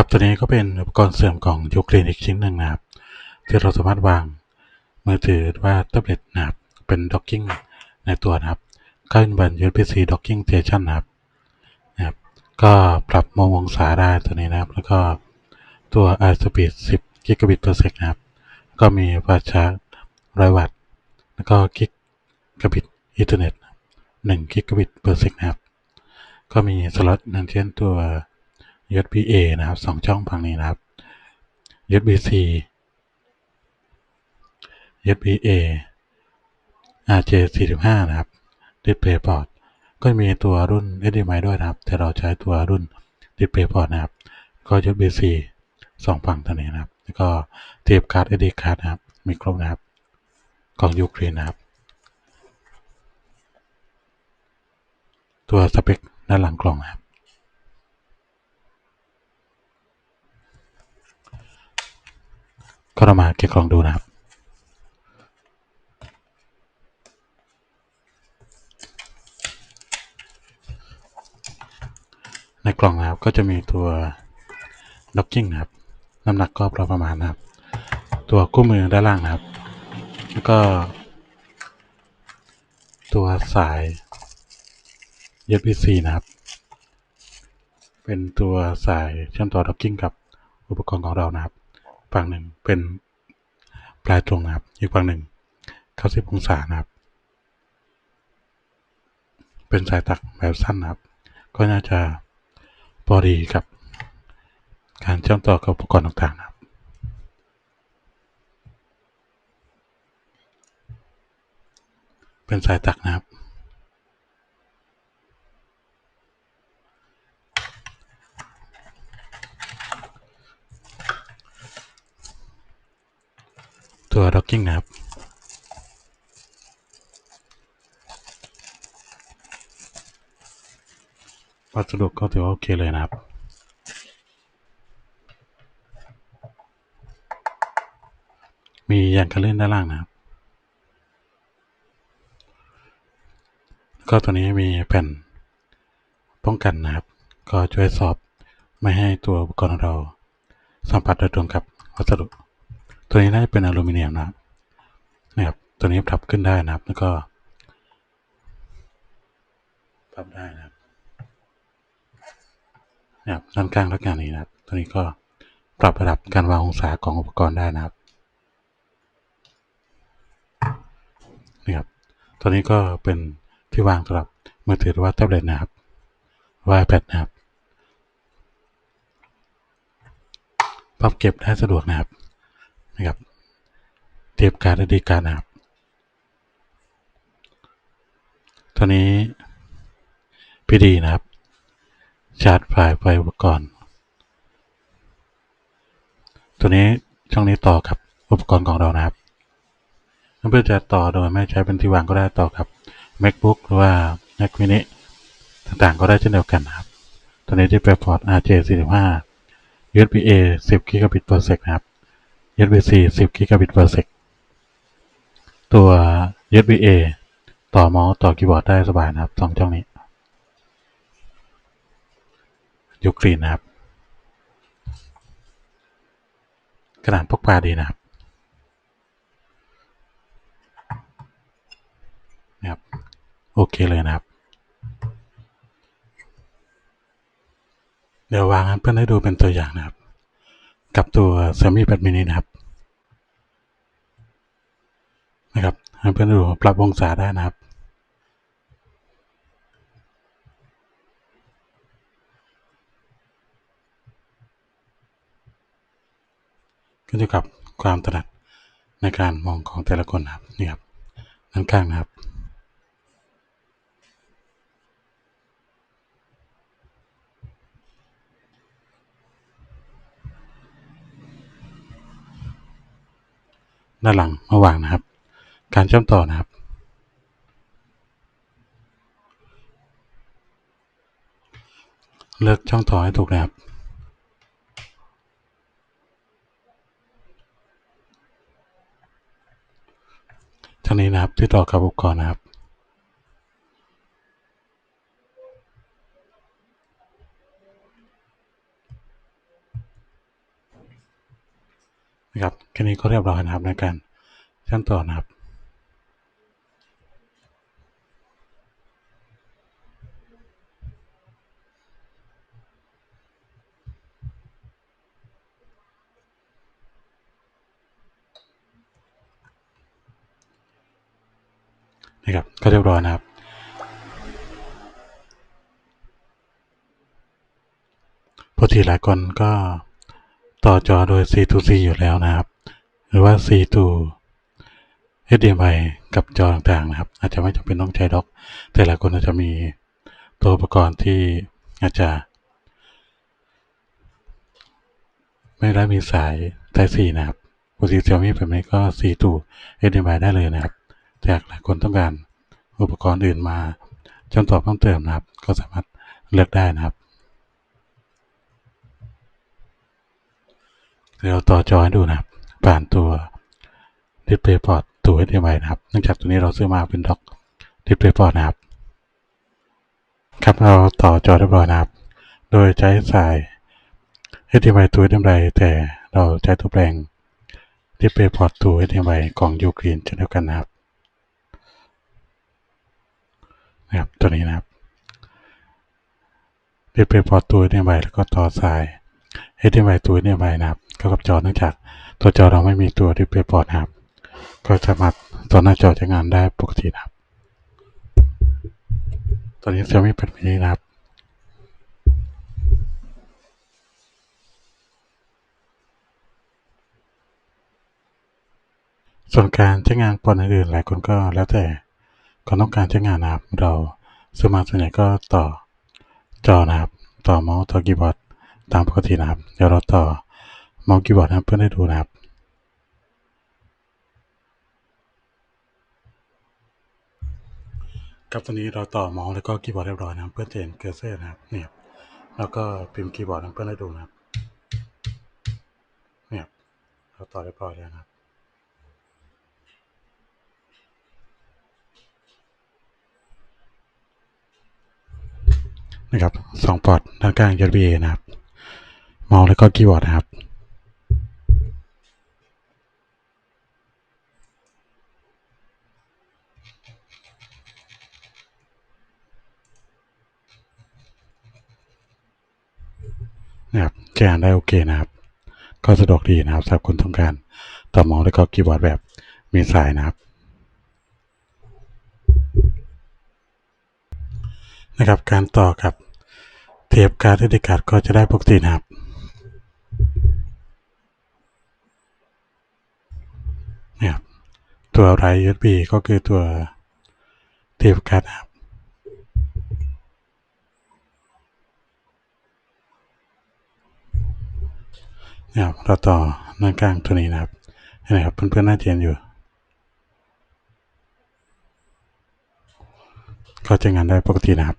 กับตัวนี้ก็เป็นอุปกรณ์เสริมของยูคลีนอีกชิ้นหนึ่งนะครับ ที่เราสามารถวางมือถือว่าแท็บเล็ตนะครับ เป็นด็อกกิ้งในตัวนะครับก็เป็น USB-C docking station นะครับนะครับ ก็ปรับมุมองศาได้ตัวนี้นะครับ แล้วก็ตัว i speed 10 gigabit per sec นะครับ ก็มีฟาชาร์จร้อยวัตต์ แล้วก็กิกะบิตอินเทอร์เน็ต1กิกะบิต per sec นะครับ ก็มีสล็อตอย่งเช่นตัว USB A นะครับสองช่องฝั่งนี้นะครับ USB C USB A RJ 45นะครับ Display Port ก็มีตัวรุ่น HDMI ด้วยนะครับ แต่เราใช้ตัวรุ่น Display Port นะครับ ก็ USB C สองฝั่งตัวนี้นะครับ แล้วก็เทียบการ์ด SD card นะครับ มีครบนะครับ ของยูเครนนะครับ ตัวสเปคด้านหลังกล่องนะครับ ก็เรามาเก็บกล่องดูนะครับ ในกล่องนะครับก็จะมีตัวด็อกกิ้งนะครับ น้ำหนักก็ประมาณนะครับ ตัวคู่มือด้านล่างนะครับ แล้วก็ ตัวสาย USB-C นะครับ เป็นตัวสายเชื่อมต่อด็อกกิ้งกับอุปกรณ์ของเรานะครับ ฝั่งหนึ่งเป็นปลายตรงนะครับ อีกฝั่งหนึ่ง90องศานะครับ เป็นสายตักแบบสั้นนะครับ ก็น่าจะพอดีกับการเชื่อมต่อกับอุปกรณ์ต่างๆนะครับเป็นสายตักนะครับ ตัว docking นะครับ วัสดุก็ถือว่าโอเคเลยนะครับมียางกันลื่นด้านล่างนะครับก็ตัวนี้มีแผ่นป้องกันนะครับ ก็ช่วยสอบไม่ให้ตัวอุปกรณ์เราสัมผัสโดยตรงกับวัสดุ ตัวนี้น่าจะเป็นอลูมิเนียมนะครับนะครับ ตัวนี้ปรับขึ้นได้นะครับ แล้วก็ปรับได้นะครับนะครับด้านข้างลักษณะนี้นะครับ ตัวนี้ก็ปรับระดับการวางองศาของอุปกรณ์ได้นะครับนี่ครับ ตัวนี้ก็เป็นที่วางสำหรับมือถือหรือว่าแท็บเล็ตนะครับว่า iPad นะครับพับเก็บได้สะดวกนะครับ นะครับ เทียบการ์ดดีการ์ดนะครับตัวนี้ PD นะครับ ชาร์จไฟล์ไฟอุปกรณ์ ตัวนี้ช่องนี้ต่อกับอุปกรณ์ของเรานะครับเพื่อจะต่อโดยไม่ใช้เป็นที่วางก็ได้ต่อกับ macbook หรือว่า mac mini ต่างๆ ก็ได้เช่นเดียวกันนะครับ ตัวนี้ที่เป็นพอร์ต RJ45 USB A 10 gigabit per sec นะครับ USB C 10 gigabit per sec ตัว USB A ต่อเมาส์ต่อคีย์บอร์ดได้สบายนะครับสองช่องนี้ยูครีนนะครับ ขนาดพกพาดีนะครับนะครับ โอเคเลยนะครับ เดี๋ยววางให้เพื่อนให้ดูเป็นตัวอย่างนะครับ กับตัวเซมิแบดมินินะครับ นะครับให้เพื่อนดูปรับองศาได้นะครับขึ้นอยู่กับความถนัดในการมองของแต่ละคนนะครับนี่ครับด้านข้างนะครับ ด้านหลังมาวางนะครับ การเชื่อมต่อนะครับ เลือกช่องต่อให้ถูกนะครับท่านี้นะครับที่ต่อกับอุปกรณ์นะครับ น นะครับแค่นี้ก็เรียบร้อยนะครับในการขั้นตอนนะครับนะครับก็เรียบร้อยนะครับปกติหลายคนก็ ต่อจอโดย C to C อยู่แล้วนะครับ หรือว่า C to HDMI กับจอต่างๆนะครับ อาจจะไม่จำเป็นต้องใช้ด็อก แต่หลายคนอาจจะมีตัวอุปกรณ์ที่อาจจะ ไม่ได้มีสาย Type C นะครับปกติ Xiaomi แบบนี้ก็ C to HDMI ได้เลยนะครับ แต่หลายคนต้องการอุปกรณ์อื่นมาจนต่อเพิ่มเติมนะครับ ก็สามารถเลือกได้นะครับ เดี๋ยวต่อจอให้ดูนะครับ ผ่านตัว DisplayPort ตัว HDMI นะครับ เนื่องจากตัวนี้เราซื้อมาเป็นด็อก DisplayPort นะครับ ครับเราต่อจอเรียบร้อยนะครับ โดยใช้สาย HDMI ตัว HDMI แต่เราใช้ตัวแปลง DisplayPort ตัว HDMI ของ Ugreen เช่นเดียวกันนะครับนะครับตัวนี้นะครับ DisplayPort ตัว HDMI แล้วก็ต่อสาย HDMI ตัว HDMI นะครับเข้ากับจอเนื่องจากตัวจอเราไม่มีตัว DisplayPort นะครับ ก็สามารถต่อหน้าจอใช้งานได้ปกตินะครับ ตอนนี้ Xiaomi เป็นแบบนี้นะครับส่วนการใช้งานปอนอื่นๆหลายคนก็แล้วแต่ความต้องการใช้งานนะครับ เราสมาส่วนใหญ่ก็ต่อจอนะครับ ต่อเมาส์ต่อคีย์บอร์ด ตามปกตินะครับ เดี๋ยวเราต่อเมาส์คีย์บอร์ดนะเพื่อให้ดูนะครับครับตอนนี้เราต่อเมาส์แล้วก็คีย์บอร์ดเรียบร้อยนะเพื่อจะเห็นเคอร์เซอร์นะครับเนี่ยแล้วก็พิมพ์คีย์บอร์ดนะเพื่อให้ดูนะครับเนี่ยเราต่อเรียบร้อยแล้วนะครับนะครับสองพอร์ตด้านกลาง USB นะครับ เมาส์แล้วก็คีย์บอร์ดนะครับนะครับใช้งานได้โอเคนะครับ ก็สะดวกดีนะครับสำหรับคนต้องการต่อเมาส์แล้วก็คีย์บอร์ดแบบมีสายนะครับนะครับการต่อกับเทปการ์ดเอดิการ์ดก็จะได้ปกตินะครับ เนี่ยครับตัวไร USB ก็คือตัวเทปการ์ดครับเนี่ยครับเราต่อหน้ากลางตัวนี้นะครับเห็นไหมครับเพื่อนๆน่าเห็นอยู่ ก็ใช้งานได้ปกตินะครับ